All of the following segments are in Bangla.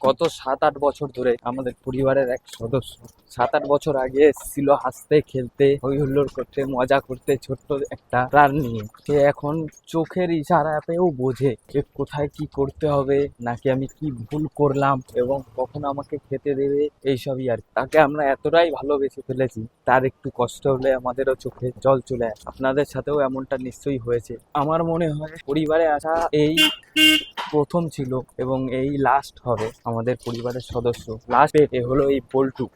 গত সাত আট বছর ধরে আমাদের পরিবারের এক সদস্য। সাত আট বছর আগে এসেছিল হাসতে, খেলতে হই হুল্লোড় করতে, মজা করতে ছোট্ট একটা প্রাণ নিয়ে। সে এখন চোখের ইশারাতেও বোঝে যে কোথায় কি করতে হবে, নাকি আমি কি ভুল করলাম এবং কখন আমাকে খেতে দেবে, এইসবই আর। তাকে আমরা এতটাই ভালোবেসে ফেলেছি, তার একটু কষ্ট হলে আমাদেরও চোখে জল চলে আপনাদের সাথেও এমনটা নিশ্চয়ই হয়েছে। আমার মনে হয় পরিবারে আসা এই প্রথম ছিল এবং এই লাস্ট হবে আমাদের পরিবারের সদস্য। লাস্ট এ হলো এই পল্টু।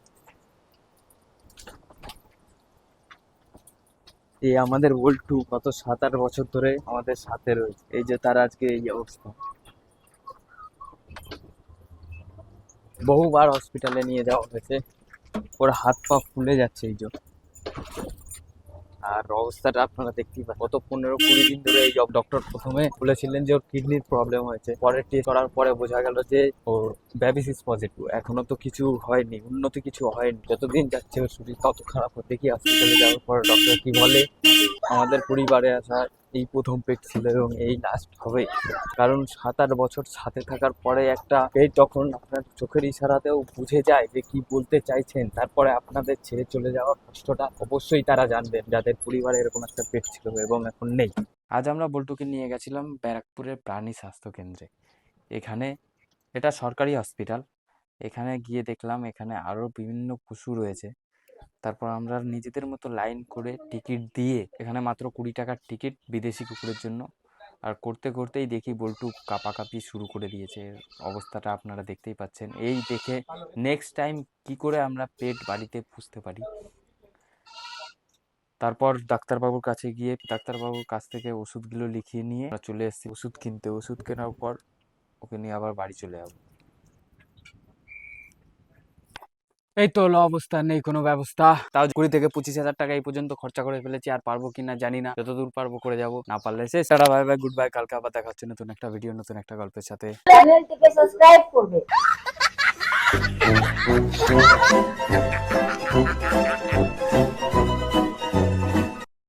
এই আমাদের বল্টু গত সাত আট বছর ধরে আমাদের সাথে রয়েছে। এই যে তার আজকে এই অবস্থা। বহুবার হসপিটালে নিয়ে যাওয়া হয়েছে। ওর হাত পা ফুলে যাচ্ছে এই যে। আর অবস্থাটা আপনারা দেখতেই পাচ্ছেন। গত পনেরো কুড়ি দিন ধরে এই ডক্টর প্রথমে বলেছিলেন যে ওর কিডনির প্রবলেম হয়েছে। পরে টেস্ট করার পরে বোঝা গেল যে ওর ব্যাবিসিস পজিটিভ এখনও তো কিছু হয়নি, উন্নতি কিছু হয়নি। যতদিন যাচ্ছে ওর শরীর তত খারাপ হতে কি হসপিটালে যাওয়ার পর ডক্টর কি বলে? আমাদের পরিবারে আসা এই প্রথম পেট ছিল এবং এই লাস্ট হবে। কারণ সাত আট বছর সাথে থাকার পরে একটা পেট তখন আপনার চোখের ইশারাতেও বুঝে যায় যে কি বলতে চাইছেন, তারপরে আপনাদের ছেড়ে চলে যাওয়ার কষ্টটা অবশ্যই তারা জানবেন, যাদের পরিবারে এরকম একটা পেট ছিল এবং এখন নেই। আজ আমরা বল্টুকে নিয়ে গেছিলাম ব্যারাকপুরের প্রাণী স্বাস্থ্য কেন্দ্রে। এখানে এটা সরকারি হসপিটাল এখানে গিয়ে দেখলাম এখানে আরও বিভিন্ন পশু রয়েছে। তারপর আমরা নিজেদের মতো লাইন করে টিকিট দিয়ে এখানে মাত্র কুড়ি টাকার টিকিট বিদেশি কুকুরের জন্য। আর করতে করতেই দেখি বল্টু কাপাকাপি শুরু করে দিয়েছে। অবস্থাটা আপনারা দেখতেই পাচ্ছেন। এই দেখে নেক্সট টাইম কি করে আমরা পেট বাড়িতে পুষতে পারি? তারপর ডাক্তারবাবুর কাছে গিয়ে ডাক্তারবাবুর কাছ থেকে ওষুধগুলো লিখিয়ে নিয়ে চলে এসেছি। ওষুধ কিনতে, ওষুধ কেনার পর ওকে নিয়ে আবার বাড়ি চলে যাব। এই তো হলো অবস্থা নেই কোনো ব্যবস্থা। তাও কুড়ি থেকে পঁচিশ হাজার টাকা এই পর্যন্ত খরচা করে ফেলেছি আর পারব কিনা জানি না। যতদূর পারব করে যাব না পারলে সে সারা ভাই ভাই গুড বাই কালকে আবার দেখা হচ্ছে নতুন একটা ভিডিও নতুন একটা গল্পের সাথে। চ্যানেলটিকে সাবস্ক্রাইব করবে।